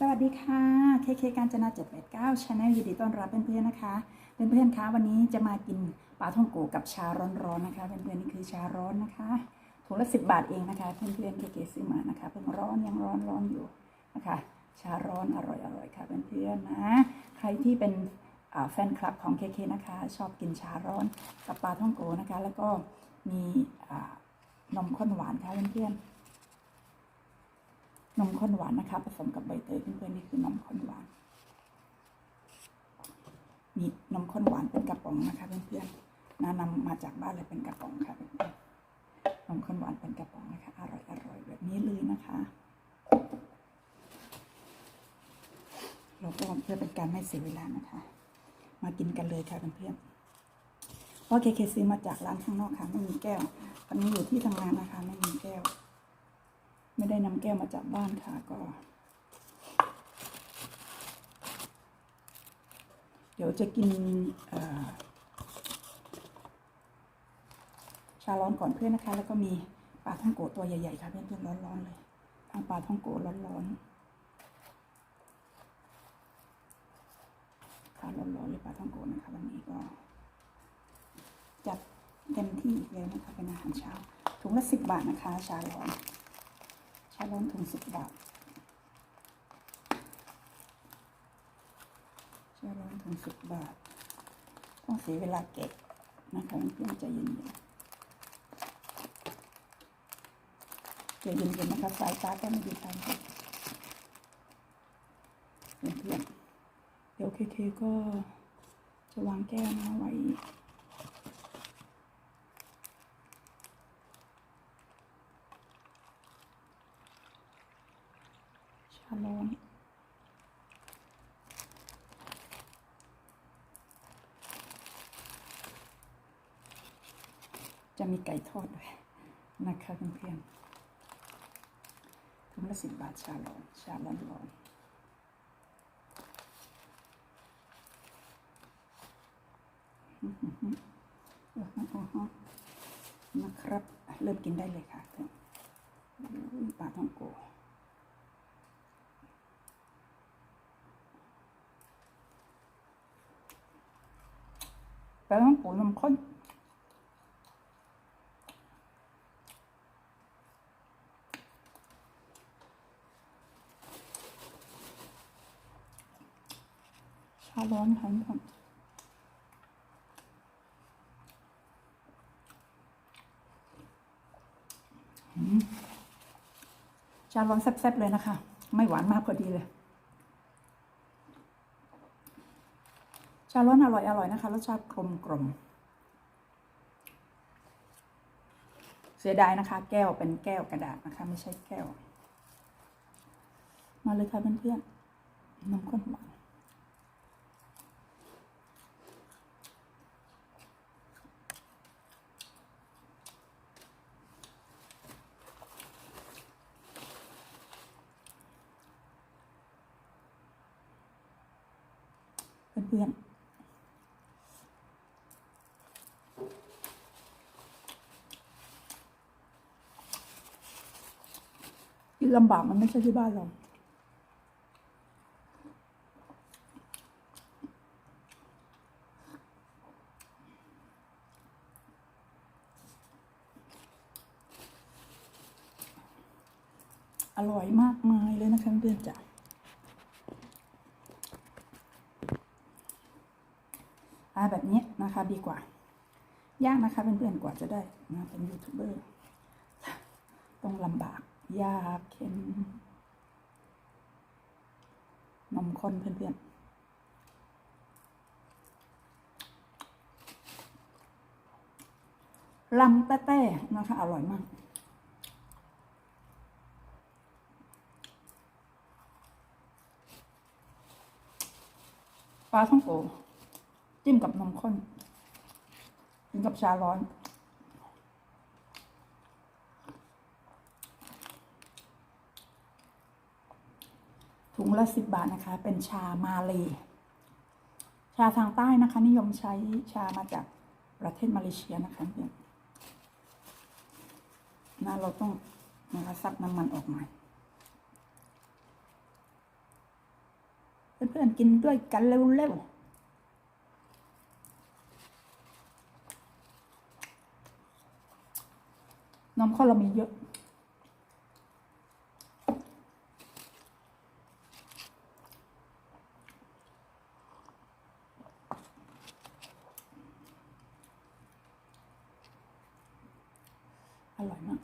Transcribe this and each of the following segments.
สวัสดีค่ะเคเคการจนา789 Channel ยินดีต้อนรับเพื่อนๆนะคะ เพื่อนๆคะวันนี้จะมากินปลาท่องโกกับชาร้อนๆนะคะ เพื่อนๆนี่คือชาร้อนนะคะถุงละ10บาทเองนะคะ เพื่อนๆเคเคซื้อมานะคะเพิ่งร้อนยังร้อนร้อนอยู่นะคะ ชาร้อนอร่อยๆค่ะเพื่อนๆนะ ใครที่เป็นแฟนคลับของเคเคนะคะ ชอบกินชาร้อนกับปลาท่องโกนะคะ แล้วก็มีนมข้นหวานค่ะเพื่อนๆ นมข้นหวานนะคะ ผสมกับใบเตยเพื่อนๆนี่คือนมข้นหวานมีนมข้นหวานเป็นกระป๋องนะคะเพื่อนๆนะนำมาจากบ้านเลยเป็นกระป๋องค่ะเพื่อนๆนมข้นหวานเป็นกระป๋องนะคะ อร่อยอร่อยแบบนี้เลยนะคะเราก็เพื่อเป็นการไม่เสียเวลานะคะ มากินกันเลยค่ะเพื่อนๆเพราะเคเคซื้อมาจากร้านข้างนอกค่ะ ไม่มีแก้วตอนนี้อยู่ที่ทำงานนะคะ ไม่มีแก้ว ไม่ได้นำแก้วมาจากบ้านค่ะก็ เดี๋ยวจะกินชาร้อนก่อนเพื่อนนะคะ แล้วก็มีปลาท่องโกตัวใหญ่ๆค่ะเพื่อนๆร้อนๆเลยทั้งปลาท่องโกร้อนๆค่ะร้อนๆเลยปลาท่องโกนะคะวันนี้ก็จัดเต็มที่อีกแล้วนะคะเป็นอาหารเช้าถุงละสิบบาทนะคะ ชาร้อน ชาร้อนถุงสิบบาทชาร้อนถุงสิบบาท ต้องเสียเวลาเก็บนะคะเพื่อนๆใจเย็นๆใจเย็นๆนะคะสายตาก็ไม่ดีตามกันเพื่อนเดี๋ยวเคเคก็จะวางแก้วนะไว้ ชาร้อน จะมี ไก่ทอดด้วยนะคะเพื่อนๆถุงละสิบบาทชาร้อนชาร้อนร้อนนะครับ เริ่มกินได้เลยค่ะเพื่อนปลาท่องโกปลาท่องโกนมข้น ชาร้อนค่ะทุกคนอืมชาร้อนแซ่บๆเลยนะคะ ไม่หวานมากพอดีเลยชาร้อนอร่อยอร่อยนะคะรสชาติกลมกลมเสียดายนะคะ แก้วเป็นแก้วกระดาษนะคะ ไม่ใช่แก้ว มาเลยค่ะเพื่อนๆนมข้นหวาน เพื่อนๆกินลำบากมันไม่ใช่ที่บ้านเรา อร่อยมากมายเลยนะคะเพื่อนๆจ้ะ อาแบบนี้นะคะ ดีกว่า ยากนะคะเพื่อนๆกว่าจะได้นะเป็นยูทูบเบอร์ต้องลำบากยากเข็นนมข้นเพื่อนๆลำแต้ๆนะคะ อร่อยมาก ปลาท่องโกจิ้มกับนมข้น กินกับชาร้อน ถุงละสิบบาทนะคะ เป็นชามาเล ชาทางใต้นะคะ นิยมใช้ชามาจากประเทศมาเลเซียนะคะเพื่อนนะเราต้องนะคะซับน้ำมันออกมาเพื่อนๆกินด้วยกันเร็วๆ น้ำข้าวเรามีเยอะ อร่อยมาก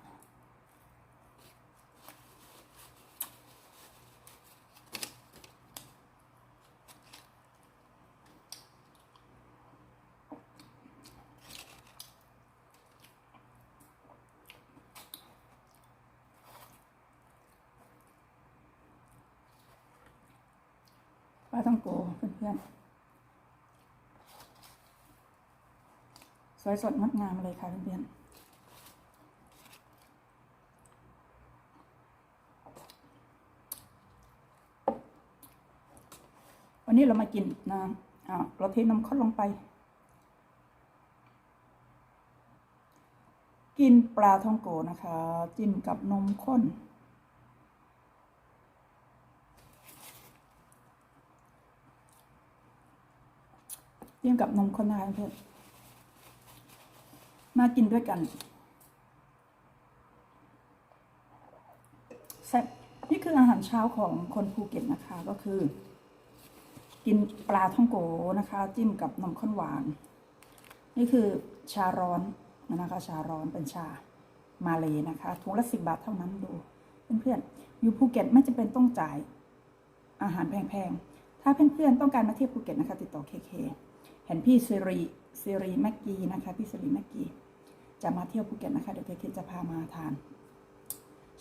ปลาต้องโก เพื่อนๆสวยสดงดงามเลยค่ะเพื่อนๆวันนี้เรามากินนะอ่าเราเทนมข้นลงไป กินปลาท่องโกนะคะ จิ้มกับนมข้น จิ้มกับนมข้นนะคะเพื่อนมากินด้วยกันแซ่บนี่คืออาหารเช้าของคนภูเก็ตนะคะก็คือ กินปลาท่องโกนะคะ จิ้มกับนมข้นหวาน นี่คือชาร้อนนะคะ ชาร้อนเป็นชามาเลยนะคะถุงละสิบบาทเท่านั้นดูเพื่อนๆอยู่ภูเก็ตไม่จำเป็นต้องจ่ายอาหารแพงๆ ถ้าเพื่อนๆ ต้องการมาเที่ยวภูเก็ตนะคะ ติดต่อเคเค เห็นพี่ซิรีซิรีแม็กกีนะคะพี่ซิรีแม็กกีจะมาเที่ยวภูเก็ตนะคะเดี๋ยวเคจะพามาทาน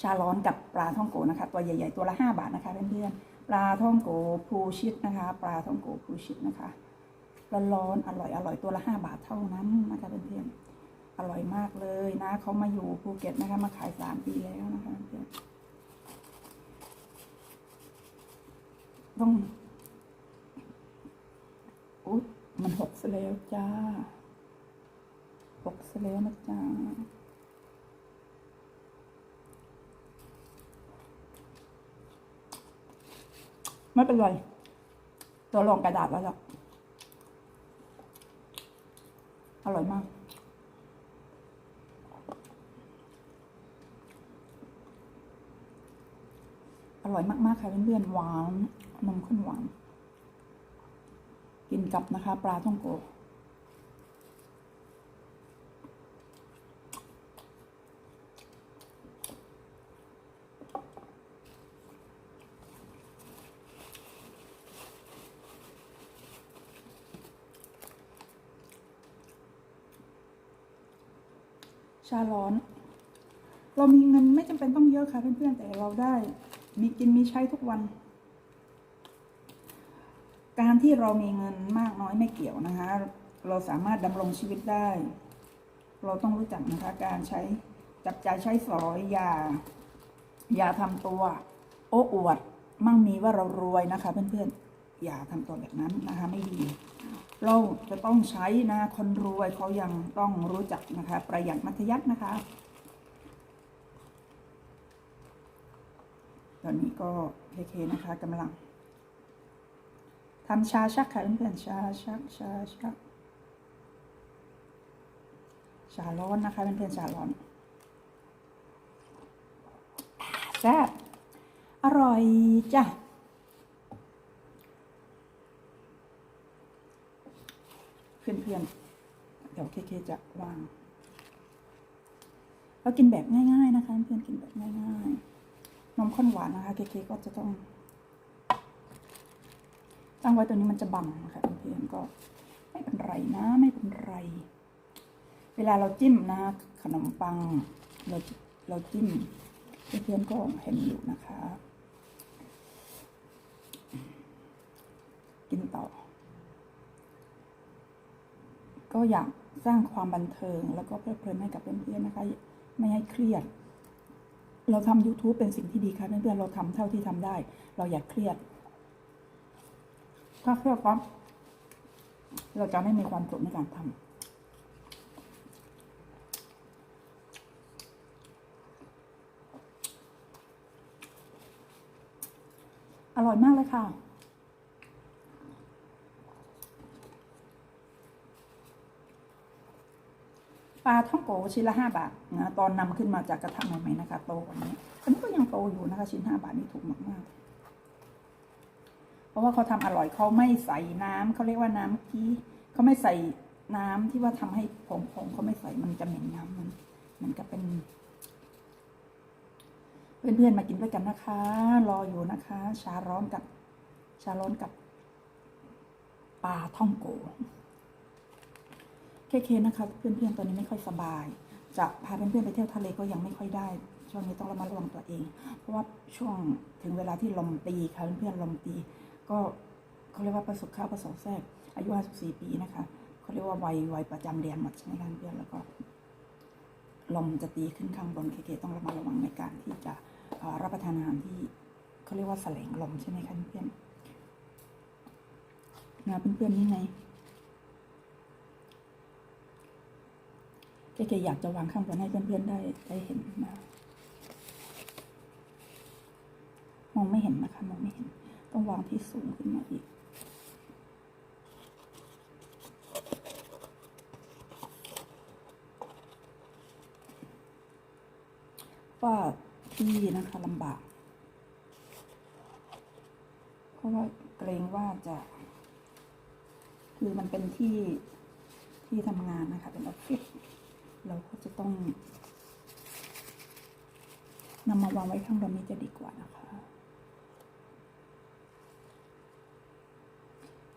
ชาร้อนกับปลาท่องโกนะคะ ตัวใหญ่ ๆ ตัวละห้าบาทนะคะเพื่อนๆปลาท่องโกภูชิดนะคะ ปลาท่องโกภูชิดนะคะร้อนๆอร่อยอร่อยตัวละห้าบาทเท่านั้นนะคะเพื่อนๆอร่อยมากเลยนะเขามาอยู่ภูเก็ตนะคะมาขายสามปีแล้วนะคะเพื่อนต้องอุ๊ย มันหกซะแล้วจ้าหกซะแล้วนะจ้าไม่เป็นไรตัวรองกระดาษแล้วล่ะอร่อยมาก อร่อยมาก ๆ ค่ะเพื่อนๆหวานนมข้นหวาน กินกับนะคะ ปลาท่องโกชาร้อน เรามีเงินไม่จำเป็นต้องเยอะค่ะเพื่อนๆ แต่เราได้ มีกินมีใช้ทุกวัน การที่เรามีเงินมากน้อยไม่เกี่ยวนะคะ เราสามารถดำรงชีวิตได้ เราต้องรู้จักนะคะการใช้จับจ่ายใช้สอยอย่าอย่าทำตัว โอ้อวด มั่งมีว่าเรารวยนะคะ เพื่อนๆ อย่าทำตัวแบบนั้นนะคะไม่ดี เราจะต้องใช้นะคนรวยเขายังต้องรู้จักนะคะ ประหยัดมัธยัตินะคะ ตอนนี้ก็เคเคนะคะกำลัง ทำชาชักค่ะเพื่อนๆชาชักชาชักชาร้อนนะคะเพื่อนๆชาร้อนแซ่บอร่อยจ้ะเพื่อนๆเดี๋ยวเคเคจะวางเรากินแบบง่าย ๆ นะคะ เพื่อนๆกินแบบง่ายๆนมข้นหวานนะคะเคเคก็จะต้อง ตั้งไว้ตัวนี้มันจะบังนะคะเพื่อนก็ไม่เป็นไรนะไม่เป็นไร เวลาเราจิ้มนะขนมปังเราเราจิ้มเพื่อนก็เห็นอยู่นะคะ กินต่อ ก็อยากสร้างความบันเทิงแล้วก็เพลิดเพลินให้กับเพื่อนๆนะคะ ไม่ให้เครียด เราทำ YouTube เป็นสิ่งที่ดีค่ะเพื่อนๆเราทำเท่าที่ทำได้ เราอย่าเครียด ถ้าเครียดปั๊บเราจะไม่มีความสุขในการทำอร่อยมากเลยค่ะ ปลาท่องโกชิ้นละห้าบาทนะตอนนำขึ้นมาจากกระทะใหม่ๆนะคะ โตกว่านี้อันนี้ก็ยังโตอยู่นะคะ ชิ้นห้าบาทนี่ถูกมากๆ เพราะว่าเขาทำอร่อยเขาไม่ใส่น้ำเขาเรียกว่าน้ำกี้เขาไม่ใส่น้ำที่ว่าทำให้ผงๆเขาไม่ใส่มันจะเหม็นน้ำมันมันก็เป็น เพื่อนๆมากินด้วยกันนะคะ รออยู่นะคะ ชาร้อนกับ ชาร้อนกับปลาท่องโกเคเคนะคะ เพื่อนๆตอนนี้ไม่ค่อยสบาย จะพาเพื่อนๆไปเที่ยวทะเลก็ยังไม่ค่อยได้ ช่วงนี้ต้องระมัดระวังตัวเอง เพราะว่าช่วงถึงเวลาที่ลมตีค่ะเพื่อนๆลมตี ก็เขาเรียกว่าประสบข้าวประสบแทรกอายุ 54 ปีนะคะเขาเรียกว่าวัยวัยประจำเดือนหมดใช่ไหมคะเพื่อนแล้วก็ลมจะตีขึ้นข้างบนเคเคต้องระมัดระวังในการที่จะรับประทานอาหารที่เขาเรียกว่าแสลงลมใช่ไหมคะเพื่อนนะเพื่อนๆนี่ไงเก๋ๆอยากจะวางข้างบนให้เพื่อนๆได้ได้เห็นนะมองไม่เห็นนะคะมองไม่เห็น ต้องวางที่สูงขึ้นมาอีก ว่าที่นะคะลำบาก เพราะว่าเกรงว่าจะ คือมันเป็นที่ที่ทำงานนะคะ เป็นออฟฟิศเราก็จะต้องนำมาวางไว้ข้างบนนี้จะดีกว่านะคะ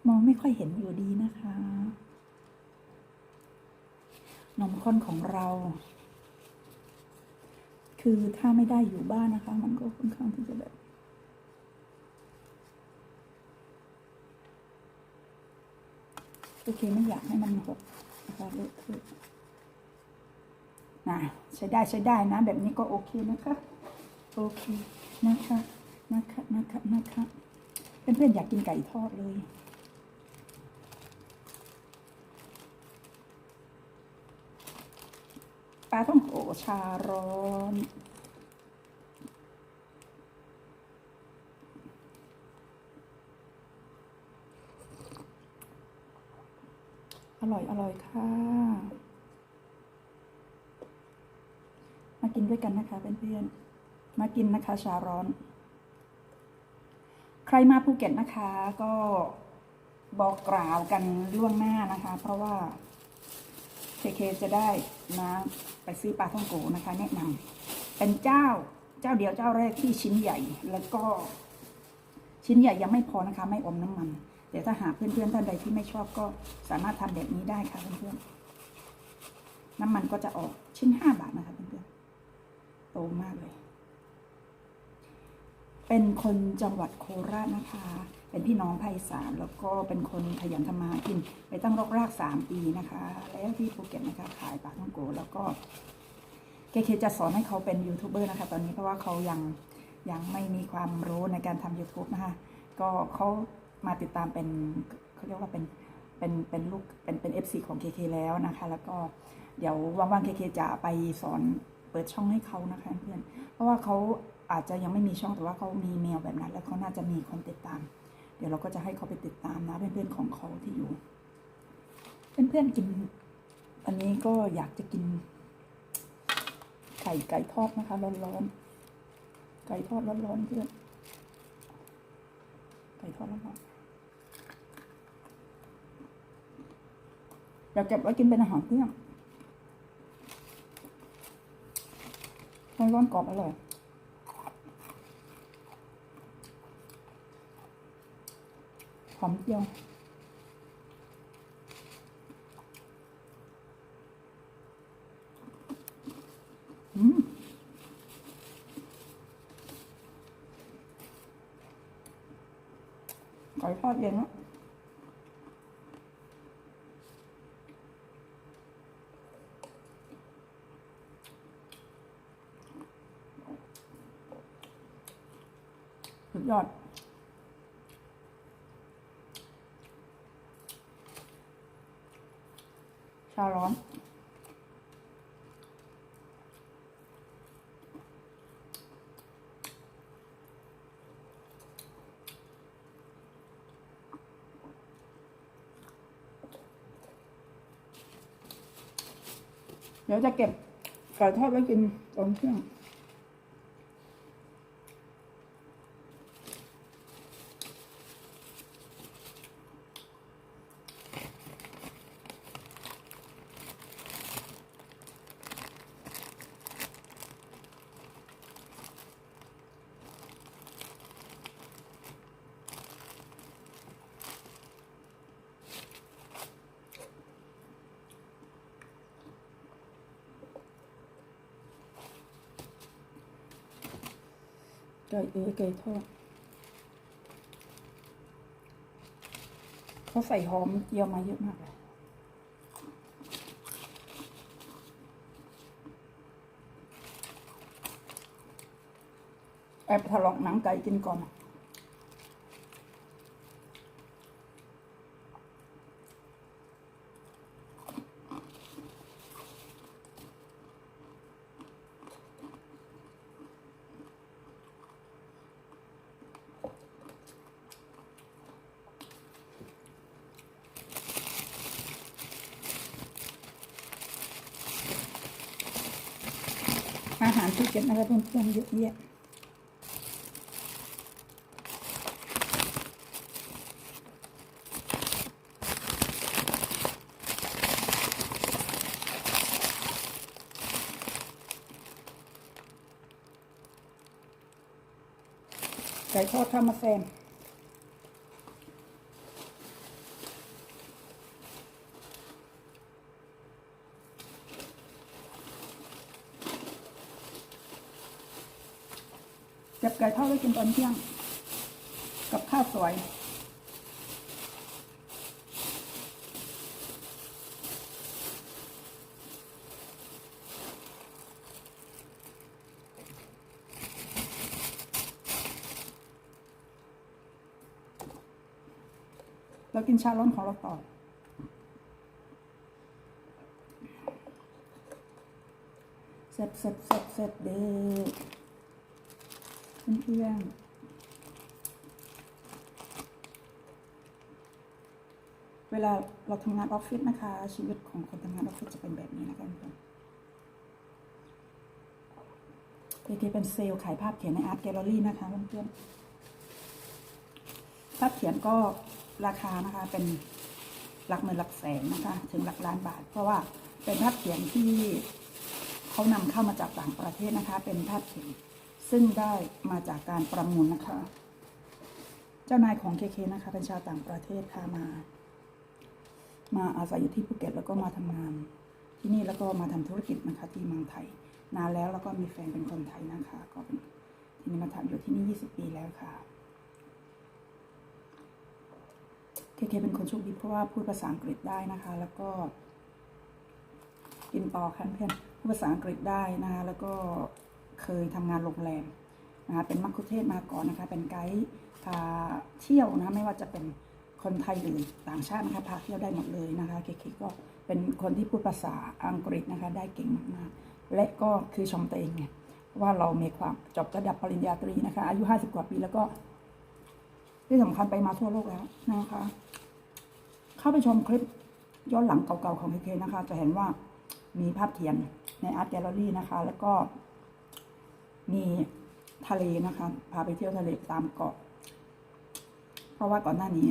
มองไม่ ค่อยเห็นอยู่ดีนะคะ นมข้นของเรา คือถ้าไม่ได้อยู่บ้านนะคะ มันก็ค่อนข้างที่จะแบบโอเคไม่อยากให้มันหกนะคะเลอะเทอะนะใช้ได้ใช้ได้นะ แบบนี้ก็โอเคนะคะ โอเคนะคะนะคะนะคะนะคะเพื่อนๆอยากกินไก่ทอดเลย ปลาท่องโกชาร้อนอร่อย อร่อยค่ะ มากินด้วยกันนะคะเพื่อนๆ มากินนะคะชาร้อน ใครมาภูเก็ตนะคะ ก็บอกกล่าวกันล่วงหน้านะคะ เพราะว่า เคจะได้นะไปซื้อปลาท่องโกนะคะ แนะนำเป็นเจ้าเจ้าเดียวเจ้าแรกที่ชิ้นใหญ่แล้วก็ ชิ้นใหญ่ยังไม่พอนะคะ ไม่อมน้ำมันเดี๋ยวถ้าหาเพื่อนๆท่านใดที่ไม่ชอบก็สามารถทำแบบนี้ได้ค่ะเพื่อนๆน้ำมันก็จะออกชิ้นห้าบาทนะคะเพื่อนๆโตมากเลย เป็นคนจังหวัดโคราชนะคะ เป็นพี่น้องภาคสานแล้วก็เป็นคนขยันทำมาหากิน ไปตั้งรกรากสามปีนะคะ แล้วที่ภูเก็ตนะคะขายปลาท่องโกแล้วก็เคเคจะสอนให้เขาเป็นยูทูบเบอร์นะคะ ตอนนี้เพราะว่าเขายังยังไม่มีความรู้ในการทำ YouTube นะคะ ก็เขามาติดตามเป็นเขาเรียกว่าเป็นเป็นเป็นลูกเป็นเป็น FC ของ KK แล้วนะคะ แล้วก็เดี๋ยวว่างๆ KK จะไปสอนเปิดช่องให้เขานะคะเพื่อนเพราะว่าเขา อาจจะยังไม่มีช่องแต่ว่าเขามีเมลแบบนั้น แล้วเขาน่าจะมีคนติดตาม เดี๋ยวเราก็จะให้เขาไปติดตามนะเพื่อนๆของเขาที่อยู่ เพื่อนๆกิน อันนี้ก็อยากจะกินไก่ไก่ทอดนะคะร้อนๆไก่ทอดร้อนๆเพื่อนไก่ทอดร้อนๆอยากเก็บไว้กินเป็นอาหารเที่ยงร้อนๆกรอบอร่อย ห อมเจียวอืมไก่ทอดเย็นแล้วสุดยอด ชาร้อน เดี๋ยวจะเก็บไก่ทอดไว้กินตอนเที่ยง ไก่เออไก่ทอดเขาใส่หอมเจียวมาเยอะมากเลยแอบถลอกหนังไก่กินก่อน หารที่เก็บนะคะเพื่อนๆเยอะแยะไก่ทอดข้าวมาแซม ไก่ทอดไว้กินตอนเที่ยง กับข้าวสวย เรากินชาร้อนของเราต่อเสร็จเสร็จเสร็จเสร็จเด็ก เพื่อนๆเวลาเราทำงานออฟฟิศนะคะ ชีวิตของคนทำงานออฟฟิศจะเป็นแบบนี้นะคะเพื่อนเอเป็นเซลล์ขายภาพเขียนในอาร์ตแกลเลอรี่นะคะเพื่อนๆภาพเขียนก็ราคานะคะเป็นหลักหมื่นหลักแสนนะคะ ถึงหลักล้านบาท เพราะว่าเป็นภาพเขียนที่เขานำเข้ามาจากต่างประเทศนะคะ เป็นภาพเขียน ซึ่งได้มาจากการประมูลนะคะ เจ้านายของเคเคนะคะ เป็นชาวต่างประเทศค่ะมา มาอาศัยอยู่ที่ภูเก็ตแล้วก็มาทำงาน ที่นี่แล้วก็มาทำธุรกิจนะคะ ที่เมืองไทย นานแล้วแล้วก็มีแฟนเป็นคนไทยนะคะ ก็เป็นที่นี่มาทำอยู่ที่นี่ 20 ปีแล้วค่ะเคเคเป็นคนโชคดีเพราะว่าพูดภาษาอังกฤษได้นะคะ แล้วก็กินต่อค่ะเพื่อนพูดภาษาอังกฤษได้นะคะแล้วก็ เคยทำงานโรงแรมนะคะเป็นมัคคุเทศก์มาก่อนนะคะ เป็นไกด์พาเที่ยวนะไม่ว่าจะเป็นคนไทยหรือต่างชาตินะคะพาเที่ยวได้หมดเลยนะคะเคเคก็เป็นคนที่พูดภาษาอังกฤษนะคะได้เก่งมากๆ และก็คือชมตัวเองไงว่าเรามีความจบระดับปริญญาตรีนะคะ อายุ 50 กว่าปีแล้วก็ ที่สำคัญไปมาทั่วโลกแล้วนะคะ เข้าไปชมคลิปย้อนหลังเก่าๆของเคเคนะคะ จะเห็นว่ามีภาพเขียนในอาร์ตแกลเลอรี่นะคะ แล้วก็ มีทะเลนะคะ พาไปเที่ยวทะเลตามเกาะ เพราะว่าก่อนหน้านี้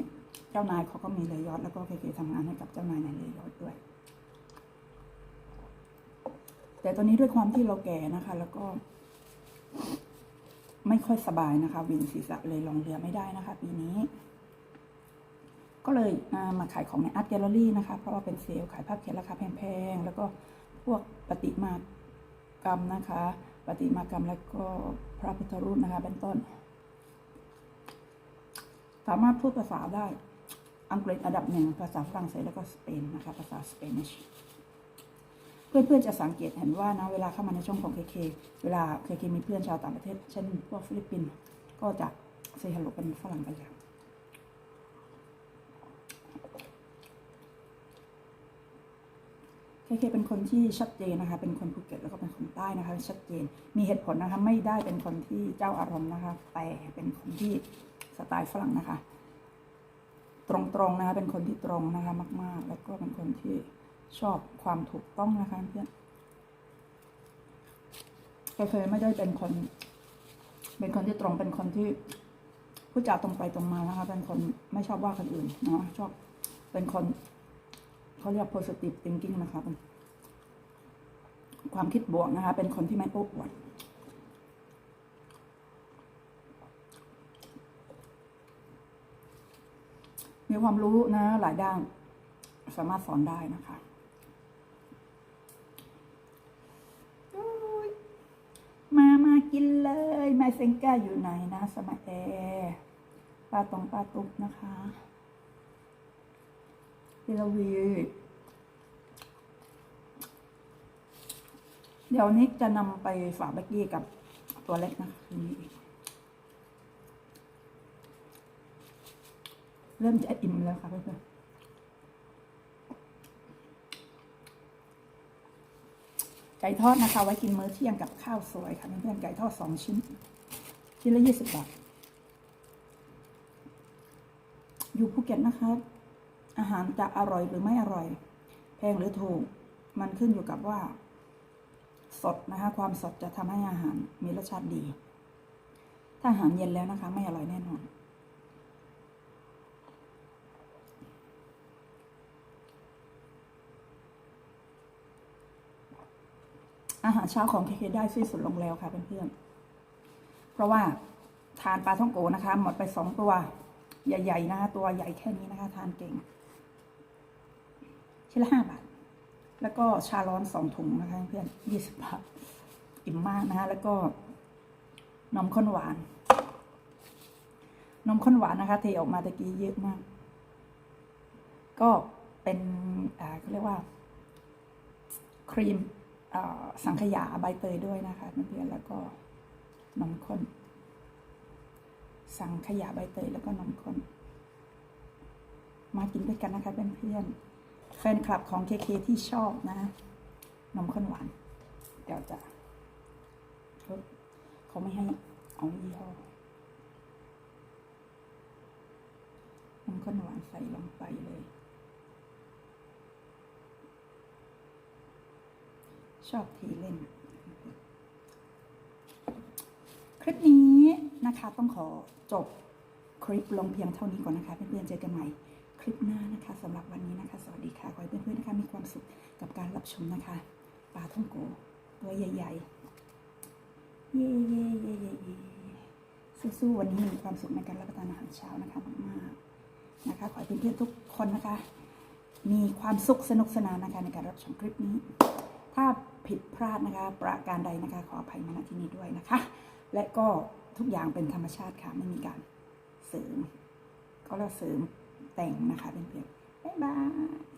เจ้านายเขาก็มีเรือยอทแล้วก็เคเคทำงานให้กับเจ้านายในเรือยอทด้วย แต่ตอนนี้ด้วยความที่เราแก่นะคะ แล้วก็ ไม่ค่อยสบายนะคะวินศีรษะเลยลองเรือไม่ได้นะคะ ปีนี้ ก็เลยมาขายของในอาร์ตแกลเลอรี่นะคะ เพราะว่าเป็นเซลล์ขายภาพเขียนราคาแพงๆแล้วก็พวกปฏิมากรรมนะคะ ปฏิมากรรมแล้วก็พระพุทธรูปนะคะเป็นต้น สามารถพูดภาษาได้ อังกฤษอันดับหนึ่ง ภาษาฝรั่งเศสแล้วก็สเปนนะคะ ภาษาสเปนิชเพื่อนๆจะสังเกตเห็นว่านะเวลาเข้ามาในช่องของเคเคเวลาเคเคมีเพื่อนชาวต่างประเทศ เช่นพวกฟิลิปปินส์ก็จะเซฮัลโหลเป็นฝรั่งกันแล้ว เคเคเป็นคนที่ชัดเจนนะคะ เป็นคนภูเก็ตแล้วก็เป็นคนใต้นะคะ ชัดเจน มีเหตุผลนะคะ ไม่ได้เป็นคนที่เจ้าอารมณ์นะคะ แต่เป็นคนที่สไตล์ฝรั่งนะคะ ตรงๆนะคะ เป็นคนที่ตรงนะคะ มาก ๆ แล้วก็เป็นคนที่ชอบความถูกต้องนะคะเพื่อนเคเคไม่ได้เป็นคน เป็นคนที่ตรง เป็นคนที่พูดจาตรงไปตรงมานะคะ เป็นคนไม่ชอบว่าคนอื่นเนาะ ชอบ เป็นคน เขาเรียก positive thinking นะคะเป็นความคิดบวกนะคะ เป็นคนที่ไม่โอ้อวดมีความรู้นะหลายด้านสามารถสอนได้นะคะโอ้ยมามากินเลยแม่เซงก้าอยู่ไหนนะ สมัยแอร์ปลาตองปลาตุกนะคะ พิลาวี เดี๋ยวนี้จะนำไปฝากเบกกี้กับตัวเล็กนะคะคืนนี้เริ่มจะอิ่มแล้วค่ะเพื่อนๆไก่ทอดนะคะ ไว้กินมื้อเที่ยงกับข้าวสวยค่ะเพื่อนๆไก่ทอดสองชิ้น ชิ้นละยี่สิบบาทอยู่ภูเก็ตนะคะ อาหารจะอร่อยหรือไม่อร่อย แพงหรือถูก มันขึ้นอยู่กับว่า สดนะคะ ความสดจะทำให้อาหารมีรสชาติดี ถ้าอาหารเย็นแล้วนะคะ ไม่อร่อยแน่นอนอาหารเช้าของเคเคได้สิ้นสุดลงแล้วค่ะเพื่อนๆ เพราะว่าทานปลาท่องโกนะคะ หมดไปสองตัว ใหญ่ ๆ นะคะ ตัวใหญ่แค่นี้นะคะ ทานเก่ง ชิ้นละห้าบาท แล้วก็ชาร้อนสองถุงนะคะเพื่อนยี่สิบบาท อิ่มมากนะคะแล้วก็นมข้นหวาน นมข้นหวานนะคะ เทออกมาตะกี้เยอะมาก ก็เป็นอ่าเขาเรียกว่า ครีมสังขยาใบเตยด้วยนะคะเพื่อนๆแล้วก็นมข้น สังขยาใบเตยแล้วก็นมข้น มากินด้วยกันนะคะเพื่อนๆ แฟนคลับของเคเคที่ชอบนะนมข้นหวาน เดี๋ยวจะเขาเขาไม่ให้เอายี่ห้อนมข้นหวานใส่ลงไปเลย ชอบทีเล่น คลิปนี้นะคะต้องขอจบคลิปลงเพียงเท่านี้ก่อนนะคะเพื่อนๆเจอกันใหม่ คลิปหน้านะคะสำหรับวันนี้นะคะ สวัสดีค่ะ ขอให้เพื่อนๆนะคะ มีความสุขกับการรับชมนะคะปลาท่องโกตัวใหญ่ๆ เย่เย่เย่เย่เย่สู้ๆวันนี้มีความสุขในการรับประทานอาหารเช้านะคะมากๆนะคะ ขอให้เพื่อนๆทุกคนนะคะ มีความสุขสนุกสนานนะคะในการรับชมคลิปนี้ ถ้าผิดพลาดนะคะ ประการใดนะคะ ขออภัยมาณที่นี้ด้วยนะคะ และก็ทุกอย่างเป็นธรรมชาติค่ะไม่มีการเสริมก็เราเสริม แต่งนะคะเพื่อนๆบ๊ายบาย